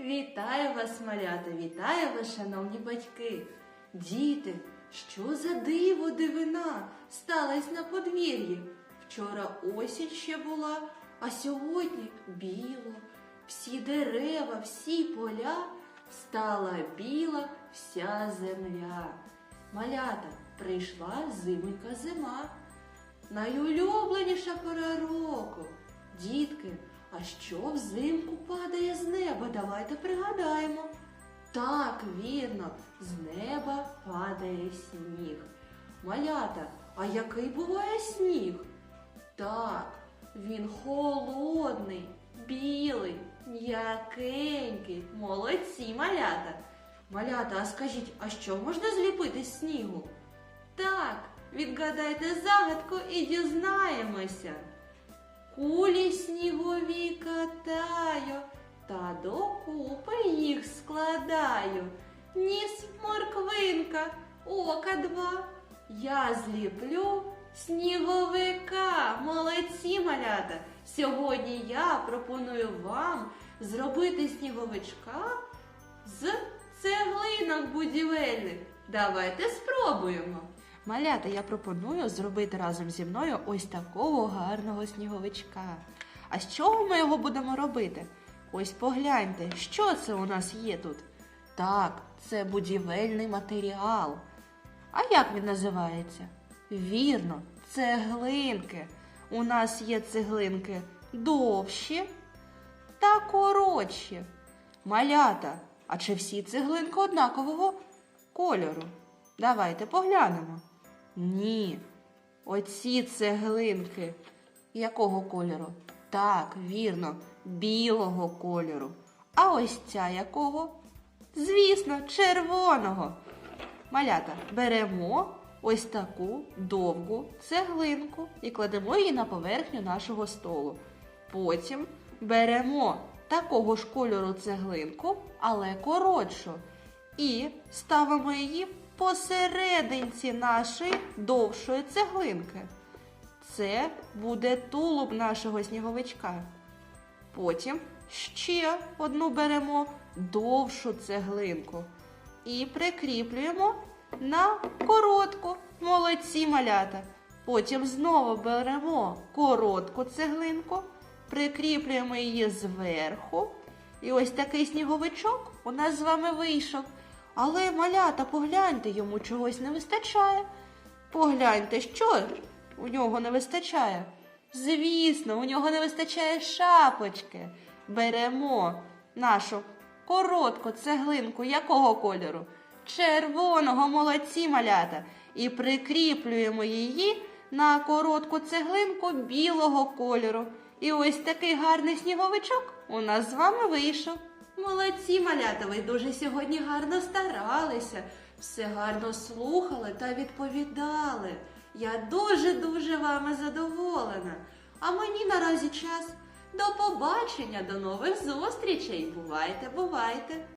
Вітаю вас, малята, вітаю вас, шановні батьки. Діти, що за диво дивина сталась на подвір'ї? Вчора осінь ще була, а сьогодні біло. Всі дерева, всі поля стала біла вся земля. Малята, прийшла зименька зима. Найулюбленіша пора року. Дітки, а що взимку падає з неба? Давайте пригадаємо. Так, вірно, з неба падає сніг. Малята, а який буває сніг? Так, він холодний, білий, м'якенький. Молодці, малята. Малята, а скажіть, а що можна зліпити з снігу? Так, відгадайте загадку і дізнаємося. Кулі снігові катаю, та докупи їх складаю. Ніс морквинка, ока два. Я зліплю сніговика. Молодці малята. Сьогодні я пропоную вам зробити сніговичка з цеглинок будівельних. Давайте спробуємо. Малята, я пропоную зробити разом зі мною ось такого гарного сніговичка. А з чого ми його будемо робити? Ось погляньте, що це у нас є тут? Так, це будівельний матеріал. А як він називається? Вірно, цеглинки. У нас є цеглинки довші та коротші. Малята, а чи всі цеглинки однакового кольору? Давайте поглянемо. Ні. Оці цеглинки. Якого кольору? Так, вірно, білого кольору. А ось ця якого? Звісно, червоного. Малята, беремо ось таку довгу цеглинку і кладемо її на поверхню нашого столу. Потім беремо такого ж кольору цеглинку, але коротшу, і ставимо її посерединці нашої довшої цеглинки. Це буде тулуб нашого сніговичка. Потім ще одну беремо довшу цеглинку і прикріплюємо на коротку. Молодці малята. Потім знову беремо коротку цеглинку, прикріплюємо її зверху. І ось такий сніговичок у нас з вами вийшов. Але малята, погляньте, йому чогось не вистачає. Погляньте, що ж у нього не вистачає. Звісно, у нього не вистачає шапочки. Беремо нашу коротку цеглинку якого кольору? Червоного молодці малята. І прикріплюємо її на коротку цеглинку білого кольору. І ось такий гарний сніговичок у нас з вами вийшов. Молодці, малята, ви дуже сьогодні гарно старалися, все гарно слухали та відповідали. Я дуже-дуже вами задоволена. А мені наразі час. До побачення, до нових зустрічей. Бувайте, бувайте!